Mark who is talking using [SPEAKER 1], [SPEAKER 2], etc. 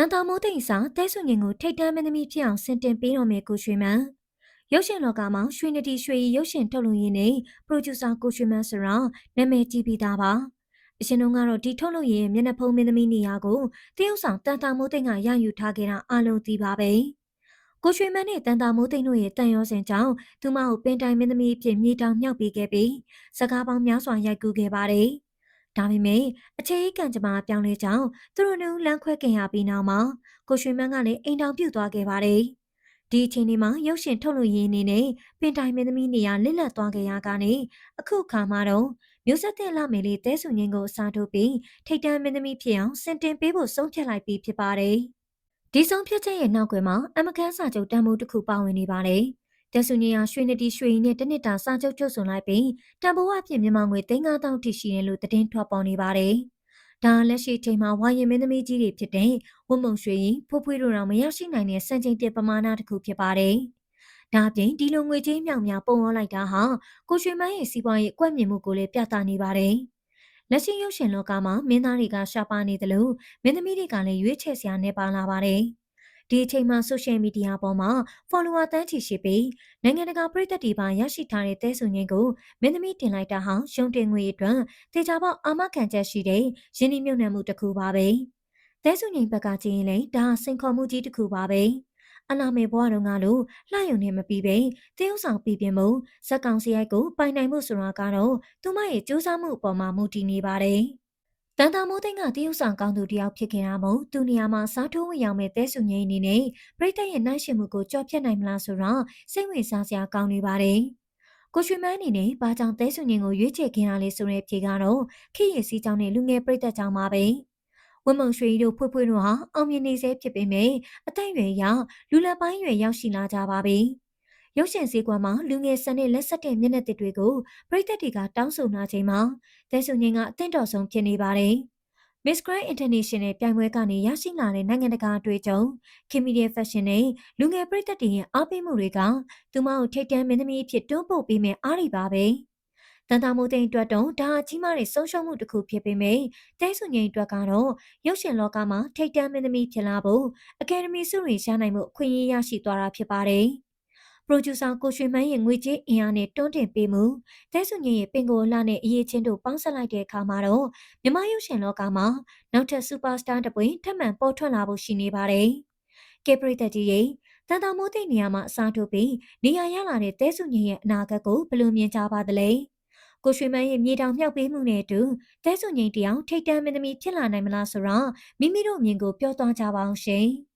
[SPEAKER 1] တန်တာမိုးသိမ့်စာတဲဆုငင်ကိုထိတ်တန်းမင်းသမီးဖြစ်အောင်ဆင်တင်ပေးတော်မယ်ကိုရွှေမန်းရုပ်ရှင်လောကမှာရွှေနတီရွှေရီရုပ်ရှင်ထုတ်လုပ်ရင်းနဲ့ပရိုဂျူဆာကိုရွှေမန်းဆိုတော့နာမည်ကြီးပြီးသားပါအရှင်တို့ကတော့ဒီထုတ်လုပ်ရင်းမျက်နှာဖုံးမင်းသမီးနေရာကိုတရုတ်ဆောင်တန်တာမိုးသိမ့်ကရယူထားခဲ့တာအလုံးသိပါပဲကိုရွှေမန်းနဲ့တန်တာမိုးသိမ့်တို့ရဲ့တန်ရောစင်ကြောင့်သူမကိုပင်တိုင်မင်းသမီးအဖြစ်မြေတောင်မြောက်ပေးခဲ့ပြီးစကားပေါင်းများစွာရိုက်ကူးခဲ့ပါတယ် ဒါပေမဲ့အခြေအကံကြမ္မာပြောင်းလဲကြောင်းသူတို့နှစ်ဦးလမ်းခွဲခင်ရပြီးနောက်မှာကိုရွှေမန်းကလည်းအိမ်တောင်ပြုတ်သွားခဲ့ပါတယ်။ဒီအချိန်ဒီမှာရုပ်ရှင်ထုတ်လို့ရင်းနေနဲ့ပင်တိုင်မင်းသမီးနေရာလစ်လက်သွားခဲ့ရကနေအခုခါမှတော့မျိုးဆက်တဲ့လမယ်လေးတဲဆုငင်းကိုအစားထိုးပြီးထိတ်တန်းမင်းသမီးဖြစ်အောင်စင်တင်ပေးဖို့ဆုံးဖြတ်လိုက်ပြီးဖြစ်ပါတယ်။ဒီဆုံးဖြတ်ချက်ရဲ့နောက်ွယ်မှာအမကန်စာချုပ်တန်ဖိုးတစ်ခုပါဝင်နေပါတယ်။ တဲဆုငင်းဟာရွှေနတီရွှေရီနဲ့တနစ်တာစာချုပ်ချုပ်ဆိုလိုက်ပြီးတန်ဖိုးအဖြစ်မြန်မာငွေ3000ထိရှိတယ်လို့သတင်းထွက်ပေါ်နေပါတယ်။ဒါလက်ရှိချိန်မှာဝါရင်မင်းသမီးကြီးတွေဖြစ်တဲ့ဝတ်မုံရွှေရင်ဖိုးဖွေးတို့တော့မရရှိနိုင်တဲ့စံချိန်တင်ပမာဏတစ်ခုဖြစ်ပါတယ်။ဒါအပြင်ဒီလိုငွေကြေးမြောင်များပုံရောလိုက်တာဟာကိုရွှေမန်းရဲ့စီးပွားရေးအကွက်မြင်မှုကိုလည်းပြသနေပါတယ်။လက်ရှိရုပ်ရှင်လောကမှာမင်းသားတွေကရှားပါနေတယ်လို့မင်းသမီးတွေကလည်းရွေးချယ်စရာနေပါလာပါတယ်။ ဒီအချိန်မှာ social media ပေါ်မှာ follower တန်းချီရှိပြီးနိုင်ငံတကာပရိသတ်တွေပါရရှိထားတဲ့တဲဆုံငင်းကိုမင်းသမီးတင်လိုက်တာဟာရုံတင်ငွေအတွက်တေချာပေါက်အာမခံချက်ရှိတဲ့ရင်းနှီးမြှုပ်နှံမှုတစ်ခုပါပဲ။တဲဆုံငင်းဘက်ကကြည့်ရင်လည်းဒါစိန်ခေါ်မှုကြီးတစ်ခုပါပဲ။အနာမေဘွားတော်ကလို့လှယုံနေမပြီးပဲတရုတ်ဆောင်ပြည်ပြင်မှုဇက်ကောင်စရိုက်ကိုပိုင်နိုင်မှုဆိုတာကတော့သူမရဲ့စူးစမ်းမှုအပေါ်မှာမူတည်နေပါတယ်။ တန်တာမိုးသိန်းကတရုတ်ဆောင်ကောင်းသူတယောက်ဖြစ်ခဲ့တာမို့သူနေရာမှာစားထိုးဝင်ရောက်မဲ့တဲဆုငိမ့်အနေနဲ့ပြိတ္တရဲ့နိုင်ရှင်မှုကိုကြော်ဖြတ်နိုင်မလားဆိုတော့စိတ်ဝင်စားစရာကောင်းနေပါတယ်။ကိုရွှေမန်းအနေနဲ့ဘာကြောင့်တဲဆုငိမ့်ကိုရွေးချယ်ခင်ရလဲဆိုတဲ့ဖြေကတော့ခိရစီကြောင့်နဲ့လူငယ်ပြိတ္တကြောင့်ပါပဲ။ဝမုံရွှေတို့ဖွေးဖွေးတို့ဟာအောင်မြင်နေစေဖြစ်ပေမဲ့အသက်အရွယ်ရောက်လူလက်ပိုင်းရွယ်ရောက်ရှိလာကြပါပြီ။ ရုပ်ရှင်စည်းကွက်မှာလူငယ်ဆန်တဲ့လက်ဆက်တဲ့မျက်နှာသစ်တွေကိုပရိသတ်တွေကတောင်းဆိုလာချိန်မှာတဲဆုငင်းကအသင့်တော်ဆုံးဖြစ်နေပါတယ်။ Miss Grand International ပြိုင်ပွဲကနေရရှိလာတဲ့နိုင်ငံတကာအတွေ့အကြုံ Kimmedia Fashion နဲ့လူငယ်ပရိသတ်တွေရဲ့အားပေးမှုတွေကသူမကိုထိတ်တန့်မင်းသမီးအဖြစ်တွန်းပို့ပေးမယ်အားတွေပါပဲ။တန်တာမိုးသိန်းအတွက်တော့ဒါအကြီးမားတဲ့ဆုံးရှုံးမှုတစ်ခုဖြစ်ပေမဲ့တဲဆုငိန်အတွက်ကတော့ရုပ်ရှင်လောကမှာထိတ်တန့်မင်းသမီးဖြစ်လာဖို့အကယ်ဒမီဆုတွေရနိုင်မှုအခွင့်အရေးရရှိသွားတာဖြစ်ပါတယ်။ ပရိုဂျူဆာကိုရွှေမန်းရဲ့ငွေကြေးအင်အားနဲ့တွန်းတင်ပေးမှုတဲဆုညင်ရဲ့ပင်ကိုလာနဲ့အရေးချင်းတို့ပေါင်းစပ်လိုက်တဲ့အခါမှာတော့မြမရုပ်ရှင်လောကမှာနောက်ထပ်စူပါစတာတပွင့်ထပ်မံပေါ်ထွက်လာဖို့ရှိနေပါတယ်။ကေပရိသတ်ကြီးရဲ့တန်တာမိုးတဲ့နေရာမှာအစားထိုးပြီးနေရာရလာတဲ့တဲဆုညင်ရဲ့အနာဂတ်ကိုဘယ်လိုမြင်ကြပါသလဲ။ကိုရွှေမန်းရဲ့မြေတောင်မြောက်ပေးမှုနဲ့အတူတဲဆုငိန်တယောက်ထိတ်တန့်မင်းသမီးဖြစ်လာနိုင်မလားဆိုတော့မိမိတို့မြင်ကိုပြောသွားကြပါအောင်ရှင်။